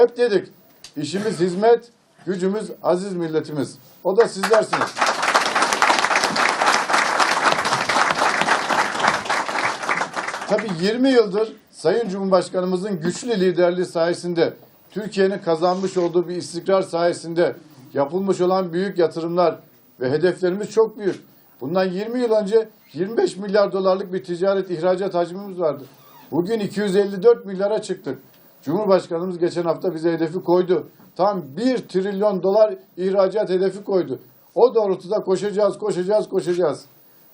Hep dedik işimiz hizmet, gücümüz aziz milletimiz. O da sizlersiniz. Tabii 20 yıldır Sayın Cumhurbaşkanımızın güçlü liderliği sayesinde Türkiye'nin kazanmış olduğu bir istikrar sayesinde yapılmış olan büyük yatırımlar ve hedeflerimiz çok büyük. Bundan 20 yıl önce 25 milyar dolarlık bir ticaret ihracat hacmimiz vardı. Bugün 254 milyara çıktık. Cumhurbaşkanımız geçen hafta bize hedefi koydu. Tam 1 trilyon dolar ihracat hedefi koydu. O doğrultuda koşacağız, koşacağız, koşacağız.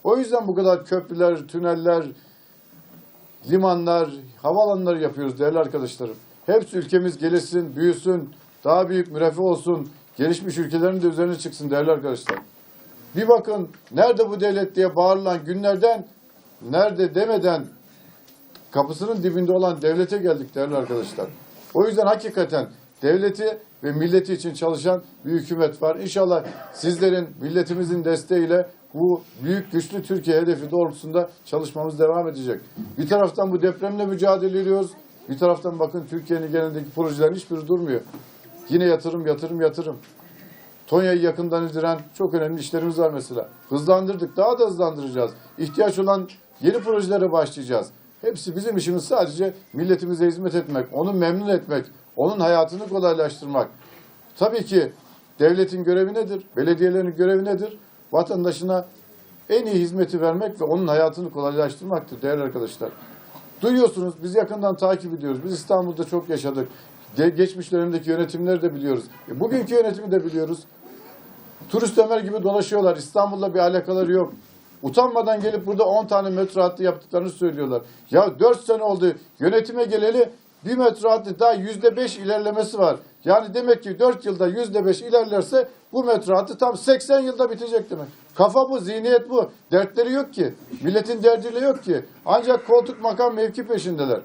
O yüzden bu kadar köprüler, tüneller, limanlar, havalanları yapıyoruz değerli arkadaşlarım. Hepsi ülkemiz gelişsin, büyüsün, daha büyük müreffeh olsun, gelişmiş ülkelerin de üzerine çıksın değerli arkadaşlar. Bir bakın nerede bu devlet diye bağırılan günlerden, nerede demeden kapısının dibinde olan devlete geldik değerli arkadaşlar. O yüzden hakikaten devleti ve milleti için çalışan bir hükümet var. İnşallah sizlerin, milletimizin desteğiyle bu büyük güçlü Türkiye hedefi doğrultusunda çalışmamız devam edecek. Bir taraftan bu depremle mücadele ediyoruz. Bir taraftan bakın Türkiye'nin genelindeki projelerin hiçbiri durmuyor. Yine yatırım, yatırım, yatırım. Tonya'yı yakından ildiren çok önemli işlerimiz var mesela. Hızlandırdık, daha da hızlandıracağız. İhtiyaç olan yeni projelere başlayacağız. Hepsi bizim işimiz sadece milletimize hizmet etmek, onu memnun etmek, onun hayatını kolaylaştırmak. Tabii ki devletin görevi nedir? Belediyelerin görevi nedir? Vatandaşına en iyi hizmeti vermek ve onun hayatını kolaylaştırmaktır değerli arkadaşlar. Duyuyorsunuz, biz yakından takip ediyoruz. Biz İstanbul'da çok yaşadık. Ge- Geçmiş dönemdeki yönetimleri de biliyoruz. E, bugünkü yönetimi de biliyoruz. Turist Ömer gibi dolaşıyorlar. İstanbul'la bir alakaları yok. Utanmadan gelip burada 10 tane metro hattı yaptıklarını söylüyorlar. Ya 4 sene oldu yönetime geleli bir metro hattı daha %5 ilerlemesi var. Yani demek ki 4 yılda %5 ilerlerse bu metro hattı tam 80 yılda bitecek demek. Kafa bu, zihniyet bu. Dertleri yok ki. Milletin derdiyle yok ki. Ancak koltuk makam mevki peşindeler.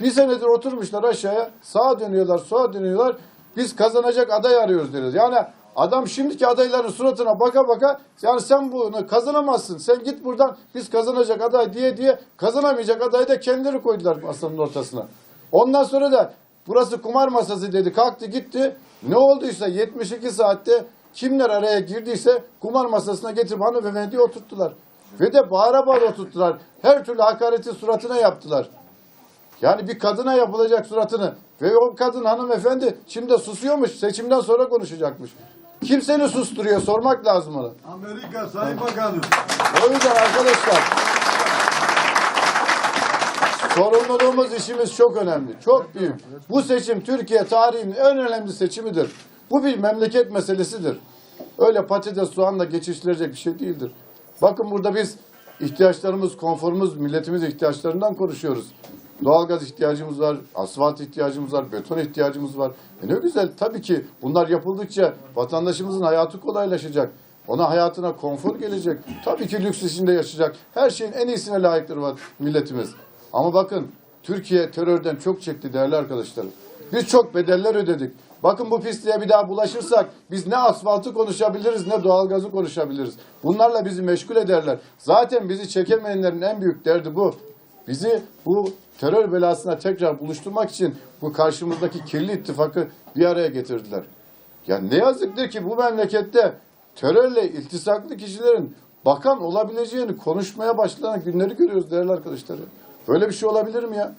Bir senedir oturmuşlar aşağıya, sağa dönüyorlar, sola dönüyorlar. Biz kazanacak aday arıyoruz diyoruz. Yani adam şimdiki adayların suratına baka baka yani sen bunu kazanamazsın. Sen git buradan biz kazanacak aday diye diye kazanamayacak adayı da kendileri koydular masanın ortasına. Ondan sonra da burası kumar masası dedi kalktı gitti. Ne olduysa 72 saatte kimler araya girdiyse kumar masasına getirip hanımefendiyi oturttular. Ve de bağıra bağıra oturttular. Her türlü hakareti suratına yaptılar. Yani bir kadına yapılacak suratını ve o kadın hanımefendi şimdi de susuyormuş seçimden sonra konuşacakmış. Kim seni susturuyor sormak lazım ona. Amerika Sayın Bakanım. O yüzden arkadaşlar sorumluluğumuz işimiz çok önemli. Çok büyük. Bu seçim Türkiye tarihinin en önemli seçimidir. Bu bir memleket meselesidir. Öyle patates soğanla geçiştirecek bir şey değildir. Bakın burada biz ihtiyaçlarımız, konforumuz, milletimiz ihtiyaçlarından konuşuyoruz. Doğalgaz ihtiyacımız var, asfalt ihtiyacımız var, beton ihtiyacımız var. E ne güzel tabii ki bunlar yapıldıkça vatandaşımızın hayatı kolaylaşacak. Ona hayatına konfor gelecek. Tabii ki lüks içinde yaşayacak. Her şeyin en iyisine layıktır var milletimiz. Ama bakın Türkiye terörden çok çekti değerli arkadaşlarım. Biz çok bedeller ödedik. Bakın bu pisliğe bir daha bulaşırsak biz ne asfaltı konuşabiliriz ne doğalgazı konuşabiliriz. Bunlarla bizi meşgul ederler. Zaten bizi çekemeyenlerin en büyük derdi bu. Bizi bu terör belasına tekrar buluşturmak için bu karşımızdaki kirli ittifakı bir araya getirdiler. Ya ne yazıktır ki bu memlekette terörle iltisaklı kişilerin bakan olabileceğini konuşmaya başlanan günleri görüyoruz değerli arkadaşlar. Böyle bir şey olabilir mi ya?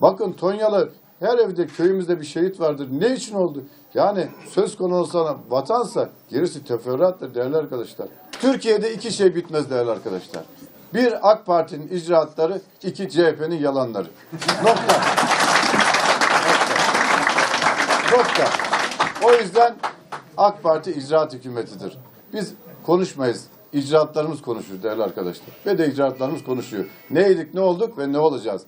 Bakın Tonyalı her evde köyümüzde bir şehit vardır. Ne için oldu? Yani söz konusu olan vatansa gerisi teferruattır değerli arkadaşlar. Türkiye'de iki şey bitmez değerli arkadaşlar. Bir AK Parti'nin icraatları, iki CHP'nin yalanları. Nokta. Nokta. O yüzden AK Parti icraat hükümetidir. Biz konuşmayız. İcraatlarımız konuşur değerli arkadaşlar. Ve de icraatlarımız konuşuyor. Neydik, ne olduk ve ne olacağız?